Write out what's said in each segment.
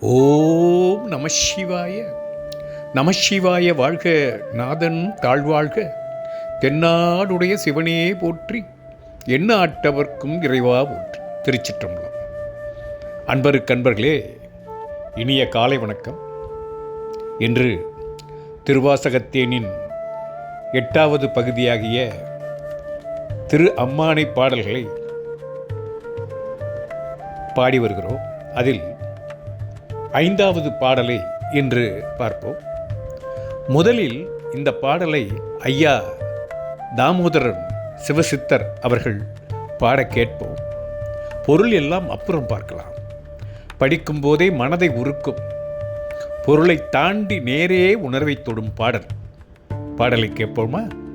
ஓம் நம சிவாய. நம சிவாய வாழ்க நாதன் தாழ்வாழ்க. தென்னாடுடைய சிவனே போற்றி என்ன ஆட்டவர்க்கும் இறைவா போற்றி. திருச்சிற்றம்பலம். அன்பருக்கன்பர்களே இனிய காலை வணக்கம். இன்று திருவாசகத்தேனின் எட்டாவது பகுதியாகிய திரு அம்மானை பாடல்களை பாடி வருகிறோம். அதில் ஐந்தாவது பாடலை இன்று பார்ப்போம். முதலில் இந்த பாடலை ஐயா தாமோதரன் சிவசித்தர் அவர்கள் பாட கேட்போம். பொருள் எல்லாம் அப்புறம் பார்க்கலாம். படிக்கும்போதே மனதை உருக்கும். பொருளை தாண்டி நேரே உணர்வை தொடும் பாடல். பாடலை கேட்போமா?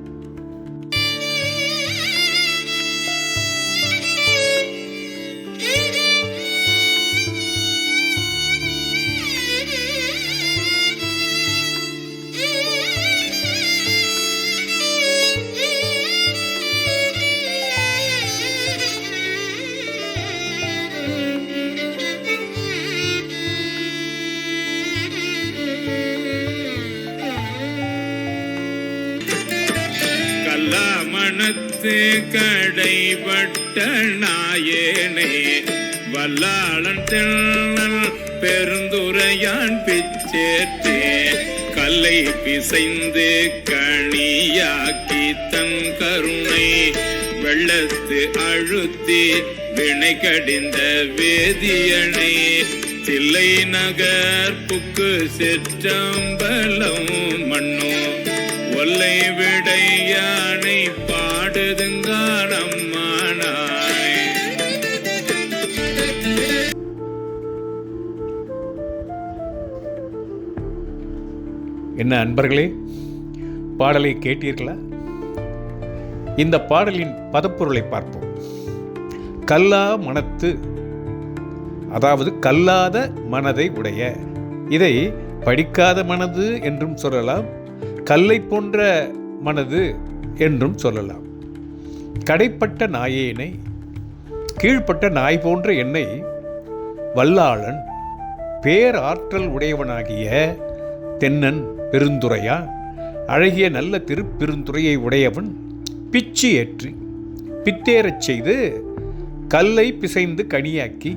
மனத்து கடைபட்ட நாயேனே வல்லாளன் திண்ணல் பெருந்துரையான் பிச்சேற்றே கல்லை பிசைந்து கணியாக்கி தன் கருணை வெள்ளத்து அழுத்தி வினை கடிந்த வேதியனை தில்லை நகர் புக்கு செற்றம்பலம் மண்ணோ ஒல்லை விடையானை என்ன அன்பர்களே பாடலை கேட்டீர்களா? இந்த பாடலின் பதப்பொருளை பார்ப்போம். கல்லா மனத்து அதாவது கல்லாத மனதை உடைய இதை படிக்காத மனது என்றும் சொல்லலாம் கல்லை போன்ற மனது என்றும் சொல்லலாம். கடைப்பட்ட நாயேனை கீழ்ப்பட்ட நாய் போன்ற என்னை வல்லாளன் பேராற்றல் உடையவனாகிய தென்னன் பெருந்துரையா அழகிய நல்ல திருப்பெருந்துறையை உடையவன் பிச்சு ஏற்றி பித்தேறச் செய்து கல்லை பிசைந்து கனியாக்கி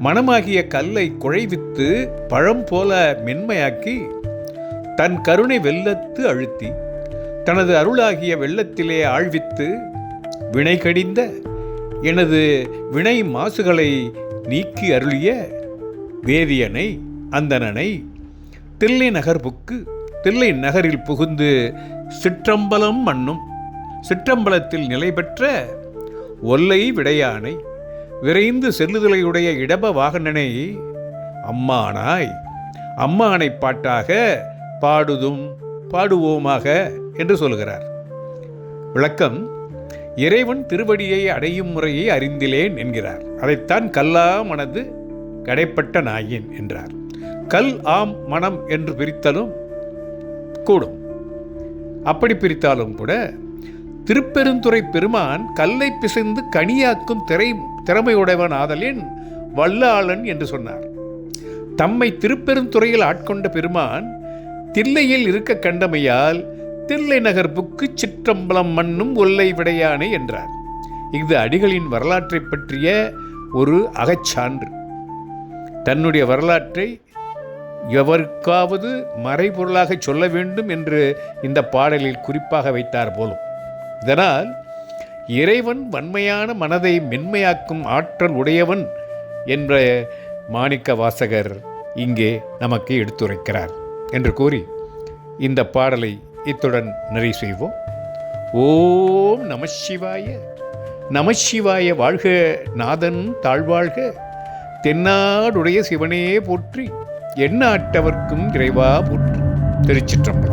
மனமாகிய கல்லை குழைவித்து பழம் போல மென்மையாக்கி தன் கருணை வெள்ளத்து அழுத்தி தனது அருளாகிய வெள்ளத்திலே ஆழ்வித்து வினை கடிந்த எனது வினை மாசுகளை நீக்கி அருளிய வேதியனை அந்தணனை தில்லை நகர் புக்கு தில்லை நகரில் புகுந்து சிற்றம்பலம் மண்ணும் சிற்றம்பலத்தில் நிலை பெற்ற ஒல்லை விடையானை விரைந்து செல்லுதலையுடைய இடப வாகனனை அம்மானாய் அம்மானை பாட்டாக பாடுதும் பாடுவோமாக என்று சொல்கிறார். விளக்கம் இறைவன் திருவடியை அடையும் முறையை அறிந்திலேன் என்கிறார். அதைத்தான் கல்லா மனது கடைப்பட்ட நாயின் என்றார். கல் ஆம் மனம் என்று பிரித்தலும் கூடும். அப்படி பிரித்தாலும் கூட திருப்பெருந்துறை பெருமான் கல்லை பிசைந்து கனியாக்கும் திரை திறமையுடையவன் ஆதலின் வல்லாளன் என்று சொன்னார். தம்மை திருப்பெருந்துறையில் ஆட்கொண்ட பெருமான் தில்லையில் இருக்க கண்டமையால் தில்லை நகர் புக்கு சிற்றம்பலம் மண்ணும் ஒல்லை விடையானே என்றார். இது அடிகளின் வரலாற்றை பற்றிய ஒரு அகச்சான்று. தன்னுடைய வரலாற்றை எவருக்காவது மறைபொருளாக சொல்ல வேண்டும் என்று இந்த பாடலில் குறிப்பாக வைத்தார் போலும். இதனால் இறைவன் வன்மையான மனதை மென்மையாக்கும் ஆற்றல் உடையவன் என்ற மாணிக்க வாசகர் இங்கே நமக்கு எடுத்துரைக்கிறார் என்று கூறி இந்த பாடலை இத்துடன் நிறைவு செய்வோம். ஓம் நம சிவாய. நம சிவாய வாழ்க நாதன் தாழ்வாழ்க. தென்னாடுடைய சிவனே போற்றி எண்ணாட்டவர்க்கும் இறைவா போற்றி. திருச்சிற்றம்பலம்.